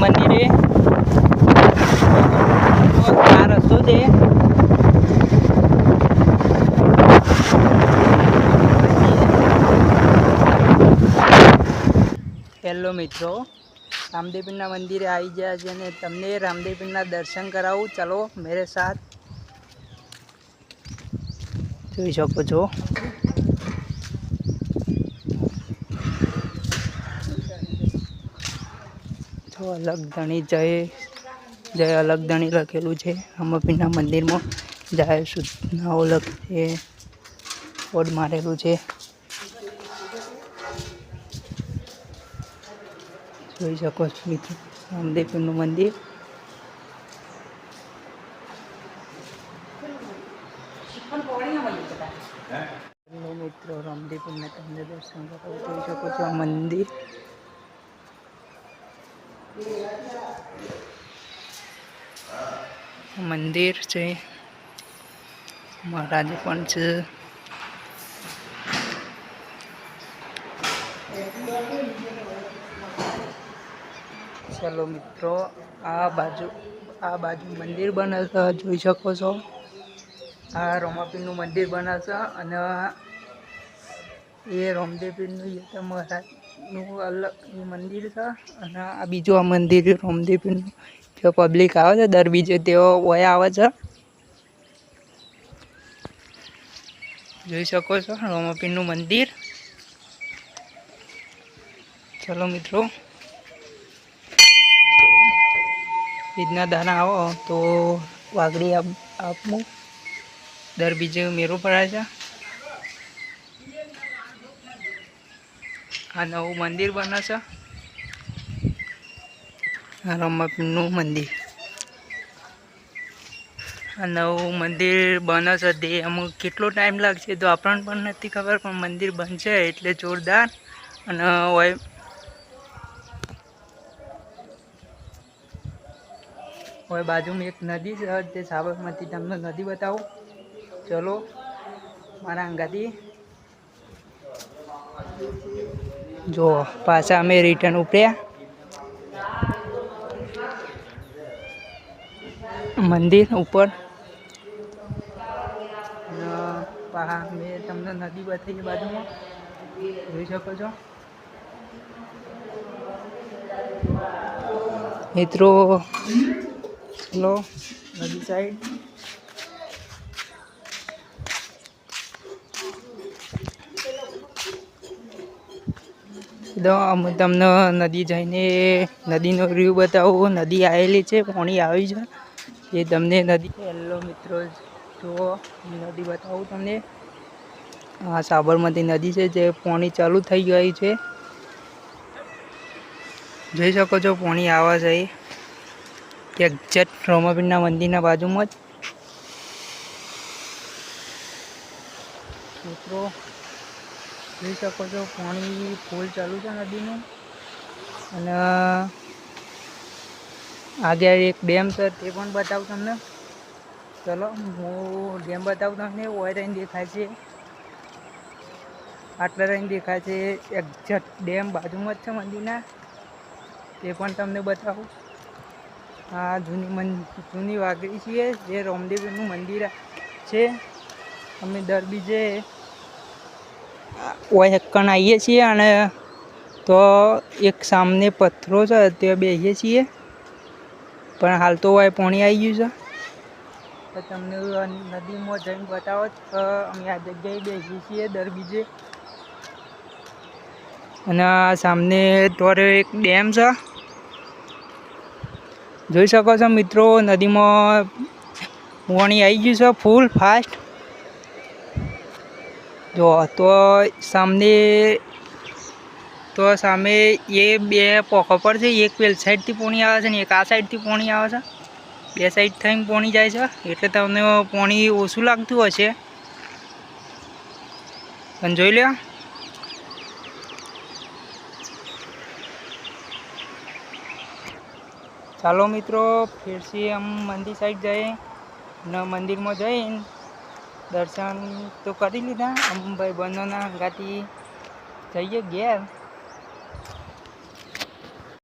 મંદિરે. આ રસ્તો છે. હેલો મિત્રો રામદેવપીરના મંદિરે આવી ગયા છે અને તમને રામદેવપીરના દર્શન કરાવું. ચલો, મેરે સાથ. જોઈ શકો છો. જો અલગ ધણી જય જય અલગ ધણી લખેલું છે. રામપીરના મંદિરમાં જય સૂચનાઓ લખે બોર્ડ મારેલું છે. જોઈ શકો છો મિત્રો રામદેવપીરનું મંદિર. મિત્રો રામદેવપીરના તમને દર્શન કરો જોઈ શકો છો આ મંદિર. મંદિર છે. મહારાજ પણ છે. ચાલો મિત્રો, આ બાજુ આ બાજુ મંદિર બનાવતા જોઈ શકો છો. આ રોમાપીરનું મંદિર બને છે અને એ રોમદેવપીરનું મહારાજ મહારાજનું અલગ મંદિર છે અને આ બીજું આ મંદિર રોમદેવપીરનું જે પબ્લિક આવે છે, દર બીજે તેઓ ઓય આવે છે. જોઈ શકો છો રોમાપીરનું મંદિર. ચલો મિત્રો. ઈદના દાના આવો, તો આપ આપવું દર બીજે મેરું પડાય છે. આ નવું મંદિર બને છે. રમતનું મંદિર. આ નવું મંદિર બને છે. તે અમુક કેટલો ટાઈમ લાગશે તો આપણને પણ નથી ખબર, પણ મંદિર બનશે એટલે જોરદાર. અને હોય. હવે બાજુમાં એક નદી છે તે સાબરમતી. તમને નદી બતાવું. ચલો, મારા અંગાથી. જો પાછા અમે રિટર્ન ઉપડ્યા મંદિર ઉપર. મેં તમને નદી બતાવી બાજુમાં. જોઈ શકો છો. મિત્રો ચલો નદી સાઈડ તો અમે, તમને નદી જઈને નદીનો વ્યૂ બતાવું. નદી આવેલી છે, પાણી આવી છે. એ તમને નદી હેલો મિત્રો, જુઓ નદી બતાવું તમને. આ સાબરમતી નદી છે, જે પાણી ચાલુ થઈ ગઈ છે. જોઈ શકો છો, પાણી આવે છે. એક્ઝેક્ટ રોમાપીરના મંદિરના બાજુમાં જ. મિત્રો જોઈ શકો છો, પાણી ફૂલ ચાલુ છે નદીનું. અને આગળ એક ડેમ છે, તે પણ બતાવું તમને. ચલો, હું ડેમ બતાવું તમને, ઓય રહીને દેખાય છે. આટલા રહીને દેખાય છે, એક્ઝેક્ટ ડેમ બાજુમાં જ છે મંદિરના. તે પણ તમને બતાવું. આ જૂની મન જૂની વાઘરી છીએ જે રોમદેવનું મંદિર છે. અમે દર બીજે ઓય આવીએ છીએ અને તો એક સામને પથ્થરો છે, તે બેસીએ છીએ. પણ હાલ તો વાય પાણી આવી ગયું છે. તો તમને નદીમાં જઈને બતાવો તો અમે આ જગ્યાએ બેસીએ છીએ, દર બીજે. અને આ સામને તોરે એક ડેમ છે. જોઈ શકો છો મિત્રો, નદીમાં પાણી આવી ગયું છે, ફૂલ, ફાસ્ટ. જો, તો સામને, તો સામે એ બે પોખો પર છે, એક પેલ સાઈડથી પોણી આવે છે ને એક આ સાઈડથી પોણી આવે છે. બે સાઈડ થઈને પોણી જાય છે, એટલે તમને પોણી ઓછું લાગતું હશે પણ જોઈ લ્યો. ચાલો મિત્રો, ફેરસી આમ મંદિર સાઈડ જઈએ, ને મંદિરમાં જઈને દર્શન તો કરી લીધા. આમ ભાઈ બંધોના ગાતી જઈએ ઘેર.